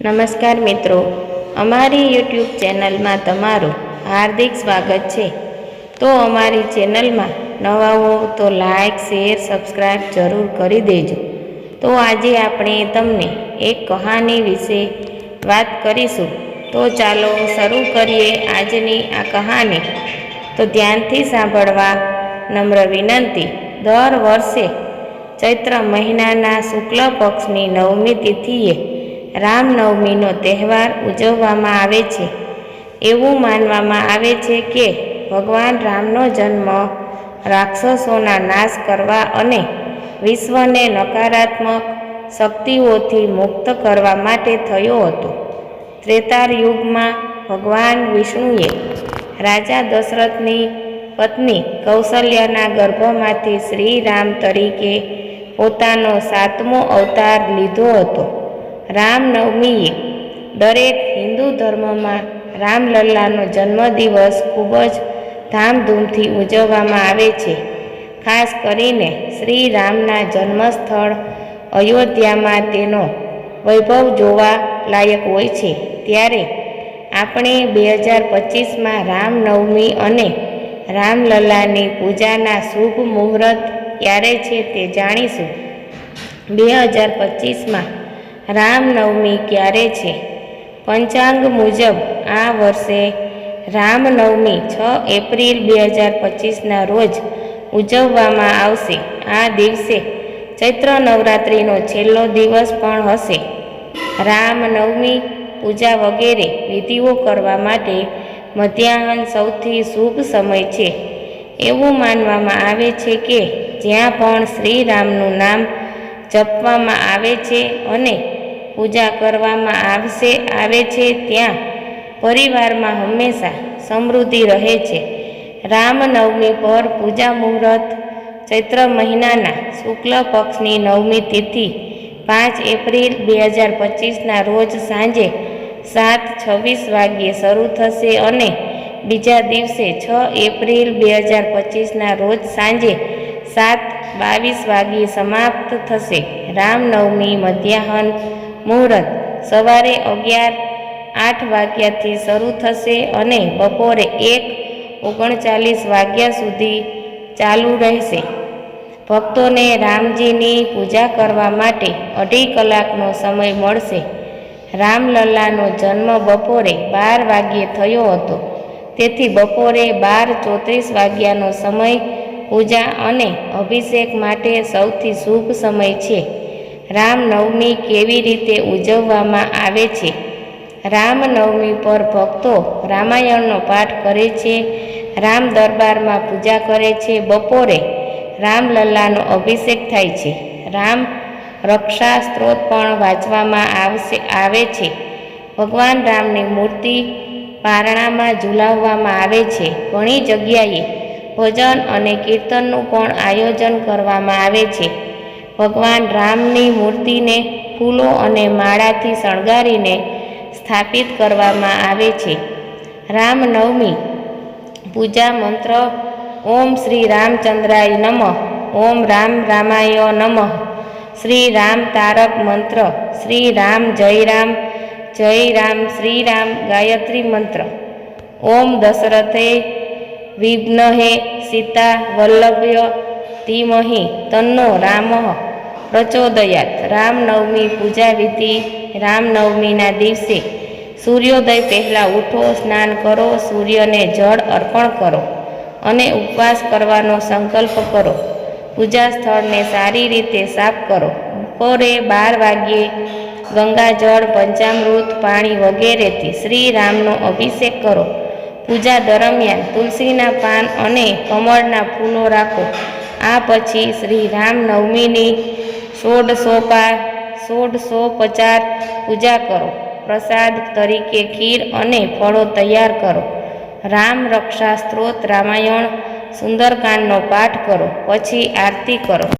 નમસ્કાર મિત્રો, અમારી યુટ્યુબ ચેનલમાં તમારું હાર્દિક સ્વાગત છે. તો અમારી ચેનલમાં નવા હો તો લાઇક શેર સબસ્ક્રાઈબ જરૂર કરી દેજો. તો આજે આપણે તમને એક કહાની વિશે વાત કરીશું. તો ચાલો શરૂ કરીએ આજની આ કહાની. તો ધ્યાનથી સાંભળવા નમ્ર વિનંતી, દર વર્ષે ચૈત્ર મહિનાના શુક્લ પક્ષની નવમી તિથિએ રામનવમીનો તહેવાર ઉજવવામાં આવે છે. એવું માનવામાં આવે છે કે ભગવાન રામનો જન્મ રાક્ષસોના નાશ કરવા અને વિશ્વને નકારાત્મક શક્તિઓથી મુક્ત કરવા માટે થયો હતો. ત્રેતાર યુગમાં ભગવાન વિષ્ણુએ રાજા દશરથની પત્ની કૌશલ્યાના ગર્ભમાંથી શ્રીરામ તરીકે પોતાનો સાતમો અવતાર લીધો હતો. રામનવમીએ દરેક હિન્દુ ધર્મમાં રામલલ્લાનો જન્મદિવસ ખૂબ જ ધામધૂમથી ઉજવવામાં આવે છે. ખાસ કરીને શ્રી રામના જન્મસ્થળ અયોધ્યામાં તેનો વૈભવ જોવા લાયક હોય છે. ત્યારે આપણે બે હજાર પચીસમાં રામનવમી અને રામલલ્લાની પૂજાના શુભ મુહૂર્ત ક્યારે છે તે જાણીશું. બે હજાર પચીસમાં રામનવમી ક્યારે છે? પંચાંગ મુજબ આ વર્ષે રામનવમી છ એપ્રિલ બે હજાર પચીસના રોજ ઉજવવામાં આવશે. આ દિવસે ચૈત્ર નવરાત્રિનો છેલ્લો દિવસ પણ હશે. રામનવમી પૂજા વગેરે વિધિઓ કરવા માટે મધ્યાહન સૌથી શુભ સમય છે. એવું માનવામાં આવે છે કે જ્યાં પણ શ્રી રામનું નામ જપવામાં આવે છે અને પૂજા કરવામાં આવશે, આવે છે ત્યાં. પરિવારમાં હંમેશા સમૃદ્ધિ રહે છે. રામનવમી પર પૂજા મુહૂર્ત, ચૈત્ર મહિનાના શુક્લ પક્ષની નવમી તિથિ, પાંચ એપ્રિલ બે હજાર પચીસના રોજ સાંજે સાત છવ્વીસ વાગ્યે શરૂ થશે અને બીજા દિવસે છ એપ્રિલ બે હજાર પચીસના રોજ સાંજે સાત બાવીસ વાગ્યે સમાપ્ત થશે. રામનવમી મધ્યાહન મુહૂર્ત. સવારે અગિયાર આઠ વાગ્યાથી શરૂ થશે અને બપોરે એક ઓગણચાલીસ વાગ્યા સુધી ચાલુ રહેશે. ભક્તોને રામજીની પૂજા કરવા માટે અઢી કલાકનો સમય મળશે. રામલલ્લાનો જન્મ બપોરે બાર વાગ્યે થયો હતો. તેથી બપોરે બાર ચોત્રીસ વાગ્યાનો સમય પૂજા અને અભિષેક માટે સૌથી શુભ સમય છે. રામનવમી કેવી રીતે ઉજવવામાં આવે છે? રામનવમી પર ભક્તો રામાયણનો પાઠ કરે છે, રામ દરબારમાં પૂજા કરે છે, બપોરે રામલલ્લાનો અભિષેક થાય છે. રામ રક્ષા સ્ત્રોત પણ વાંચવામાં આવશે, આવે છે. ભગવાન રામની મૂર્તિ પારણામાં ઝુલાવવામાં આવે છે. ઘણી જગ્યાએ ભજન અને કીર્તનનું પણ આયોજન કરવામાં આવે છે. ભગવાન રામની મૂર્તિને, ફૂલો અને માળાથી શણગારીને સ્થાપિત કરવામાં આવે છે. રામનવમી પૂજા મંત્ર, ઓમ શ્રી રામચંદ્રાય નમઃ, ઓમ રામ રામાય નમઃ, શ્રી રામ તારક મંત્ર, શ્રી રામ જય રામ જય રામ શ્રી રામ, ગાયત્રી મંત્ર. ઓમ દશરથે, વિઘ્નહે સીતા વલ્લભ્ય, ધીમહિ તન્નો રામ પ્રચોદયાત. રામનવમી પૂજા વિધિ રામનવમીના દિવસે સૂર્યોદય પહેલાં ઉઠો, સ્નાન કરો, સૂર્યને જળ અર્પણ કરો અને ઉપવાસ કરવાનો સંકલ્પ કરો. પૂજા સ્થળને સારી રીતે સાફ કરો. બપોરે બાર વાગ્યે ગંગાજળ, પંચામૃત, પાણી વગેરેથી શ્રી રામનો અભિષેક કરો. પૂજા દરમિયાન તુલસીના પાન અને કમળના ફૂલો રાખો. આ પછી શ્રી રામ નવમીની સોળસોપાર સોળસોપચાર પૂજા કરો. પ્રસાદ તરીકે ખીર અને ફળો તૈયાર કરો. રામ રક્ષા સ્ત્રોત રામાયણ, સુંદરકાંડનો પાઠ કરો. પછી આરતી કરો.